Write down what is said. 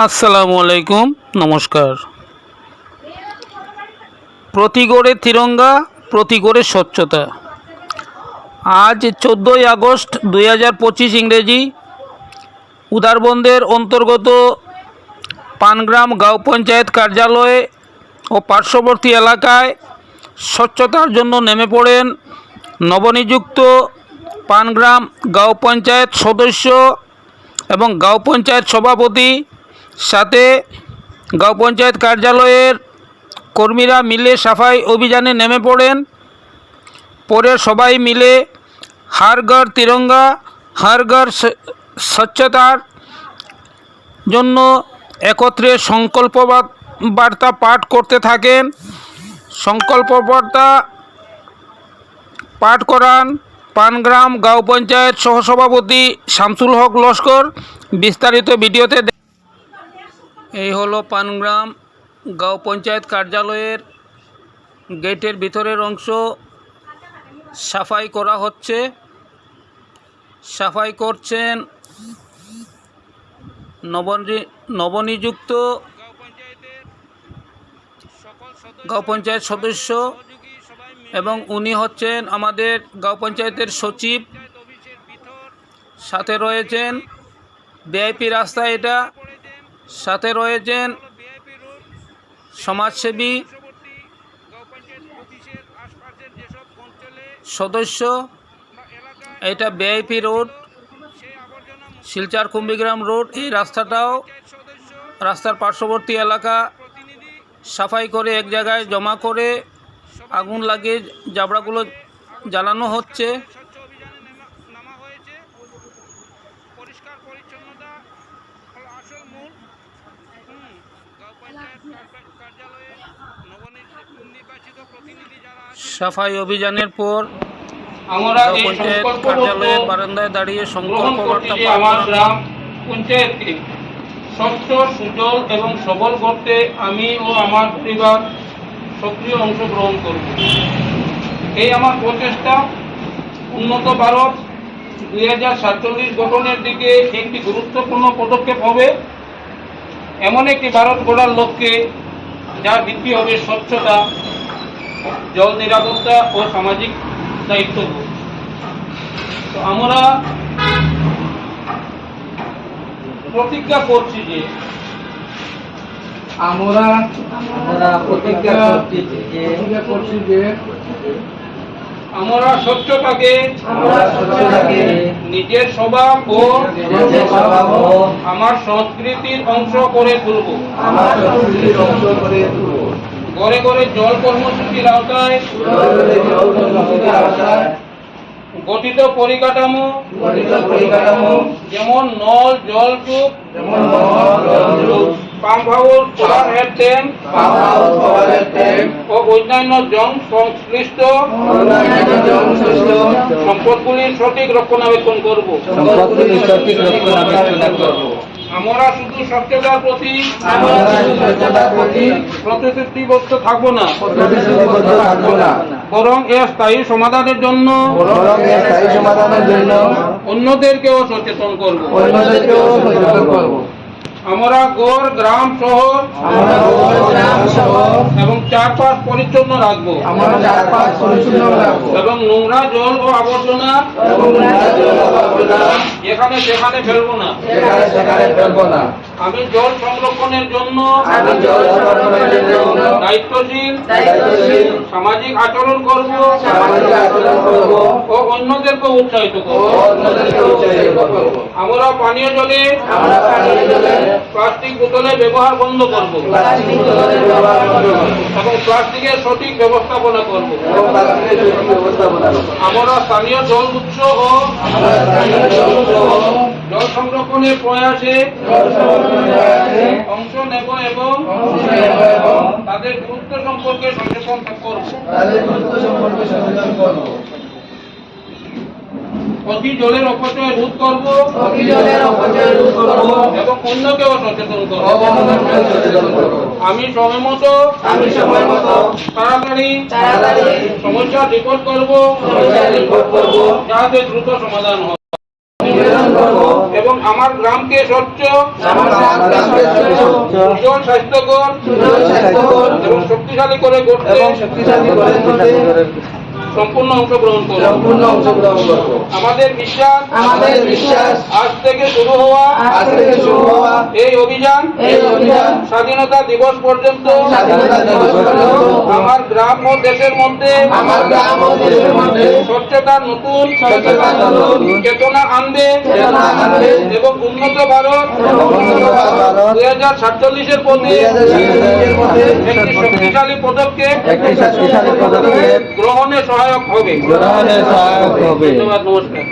আসসালামু আলাইকুম, নমস্কার। প্রতি গড়ে তিরঙ্গা, প্রতি গড়ে স্বচ্ছতা। আজ চোদ্দোই আগস্ট দুই হাজার পঁচিশ ইংরেজি। উদারবন্দের অন্তর্গত পানগ্রাম গাঁও পঞ্চায়েত কার্যালয়ে ও পার্শ্ববর্তী এলাকায় স্বচ্ছতার জন্য নেমে পড়েন নবনিযুক্ত পানগ্রাম গাঁও পঞ্চায়েত সদস্য এবং গাঁও পঞ্চায়েত সভাপতি সাথে গাঁও পঞ্চায়েত কার্যালয়ের কর্মীরা মিলে সাফাই অভিযানে নেমে পড়েন। পরে সবাই মিলে হার ঘর তিরঙ্গা হার ঘর স্বচ্ছতার জন্য একত্রে সংকল্প বার্তা পাঠ করতে থাকেন। সংকল্প বার্তা পাঠ করান পানগ্রাম গাঁও পঞ্চায়েত সহসভাপতি শামসুল হক লস্কর। বিস্তারিত ভিডিওতে এই হলো পানগ্রাম গাঁও পঞ্চায়েত কার্যালয়ের গেটের ভিতরের অংশ। সাফাই করা হচ্ছে। সাফাই করছেন নবনি- নবনিযুক্ত গাঁও পঞ্চায়েত সদস্য এবং উনি হচ্ছেন আমাদের গাঁও পঞ্চায়েতের সচিব। সাথে রয়েছেন ভিআইপি রাস্তা এটা। সাথে রয়েছেন সমাজসেবী সদস্য, এটা VIP road, Silchar Kumbhirgram road. এই রাস্তাটাও রাস্তার পার্শ্ববর্তী এলাকা, সাফাই করে এক জায়গায় জমা করে আগুন লাগিয়ে জাবড়াগুলো জ্বালানো হচ্ছে। আসল মূল। পঞ্চায়েত কার্য- কার্যালয়ে নবনির্বাচিত প্রতিনিধি যারা আছেন সাফাই অভিযানের পর আমরা পঞ্চায়েত কার্যালয়ের বারান্দায় দাঁড়িয়ে সংকল্প বার্তা আমার গ্রাম পঞ্চায়েতকে স্বচ্ছ সুজল এবং সবল করতে আমি ও আমার পরিবার সক্রিয় অংশগ্রহণ করব। এই আমার প্রচেষ্টা। উন্নত ভারত দুই হাজার সাতচল্লিশ গঠনের দিকে একটি গুরুত্বপূর্ণ পদক্ষেপ হবে। এমন একটি ভারত গড়ার লক্ষ্যে যার ভিত্তি হবে স্বচ্ছতা জল নিরাপত্তা ও সামাজিক দায়িত্ববোধ তো আমরা প্রতিজ্ঞা করছি যে আমরা যে প্রতিজ্ঞা করছি যে আমরা স্বচ্ছতাকে নিজের স্বভাব ও আমার সংস্কৃতির অংশ করে তুলব। ঘরে ঘরে জল কর্মসূচির আওতায়। গঠিত পরিকাঠামো। যেমন নল জলকূপ। যেমন মহল জলযুগ ট্যাঙ্ক ট্যাঙ্ক ও অন্যান্য জং সংশ্লিষ্ট সম্পদগুলির সঠিক রক্ষণাবেক্ষণ করব। সম্পদগুলি সঠিক রক্ষণাবেক্ষণ করব। আমরা শুধু স্বচ্ছতার প্রতি আমরা শুধু স্বচ্ছতার প্রতি প্রতিশ্রুতিবদ্ধ থাকব না। প্রতিশ্রুতিবদ্ধ থাকব না। বরং এর স্থায়ী সমাধানের জন্য বরং এর স্থায়ী সমাধানের জন্য অন্যদেরকেও সচেতন করব। অন্যদেরকেও সচেতন করব। আমরা গোর গ্রাম শহর আমরা গ্রাম সহ এবং চারপাশ পরিচ্ছন্ন রাখব। আমরা চারপাশ পরিচ্ছন্ন রাখব। এবং নোংরা জল ও আবর্জনা নোংরা জল আবর্জনা এখানে সেখানে ফেলব না। যেখানে সেখানে ফেলব না। আমি জল সংরক্ষণের জন্য আমি জল সংরক্ষণের জন্য দায়িত্বশীল দায়িত্বশীল সামাজিক আচরণ করব সামাজিক আচরণ করব ও অন্যদেরকে উৎসাহিত করব। অন্যদেরকে উৎসাহিত করব। আমরা পানীয় জলে আমরা পানীয় জলে প্লাস্টিক বোতলের ব্যবহার বন্ধ করব। প্লাস্টিক বোতলের ব্যবহার বন্ধ করব। এবং প্লাস্টিকের সঠিক ব্যবস্থাপনা করব। এবং প্লাস্টিকের সঠিক ব্যবস্থাপনা করব। আমরা স্থানীয় জল উৎস ও আমরা স্থানীয় জল সংরক্ষণের প্রয়াসে, অংশ নেব এবং তাদের গুরুত্ব সম্পর্কে সচেতন করব অতি জলের অপচয় রোধ করব অভিযোগের অপচয় রোধ করব এবং অন্যকেও সচেতন করব। আমি সময় মতো আমি সময় মতো তাড়াতাড়ি তাড়াতাড়ি সমস্যার রিপোর্ট করব রিপোর্ট করব, যাতে দ্রুত সমাধান হয়। নিবেদন করব এবং আমার গ্রামকে স্বচ্ছ সুজল স্বাস্থ্যকর এবং শক্তিশালী করে গড়তে এবং শক্তিশালী করে সম্পূর্ণ অংশগ্রহণ করব। সম্পূর্ণ অংশগ্রহণ করব। আমাদের বিশ্বাস আমাদের বিশ্বাস আজ থেকে শুরু হওয়া আজ থেকে শুরু হওয়া এই অভিযান এই অভিযান স্বাধীনতা দিবস পর্যন্ত স্বাধীনতা দিবস পর্যন্ত আমার গ্রাম ও দেশের মধ্যে আমার গ্রাম ও দেশের মধ্যে স্বচ্ছতার নতুন স্বচ্ছতার নতুন চেতনা আনবে চেতনা আনবে এবং উন্নত ভারত উন্নত ভারত দুই হাজার সাতচল্লিশের পথে একটি শক্তিশালী পদক্ষেপ একটি শক্তিশালী পদক্ষেপ গ্রহণে সহায়ক হবে। সহায়ক হবে। ধন্যবাদ নমস্কার।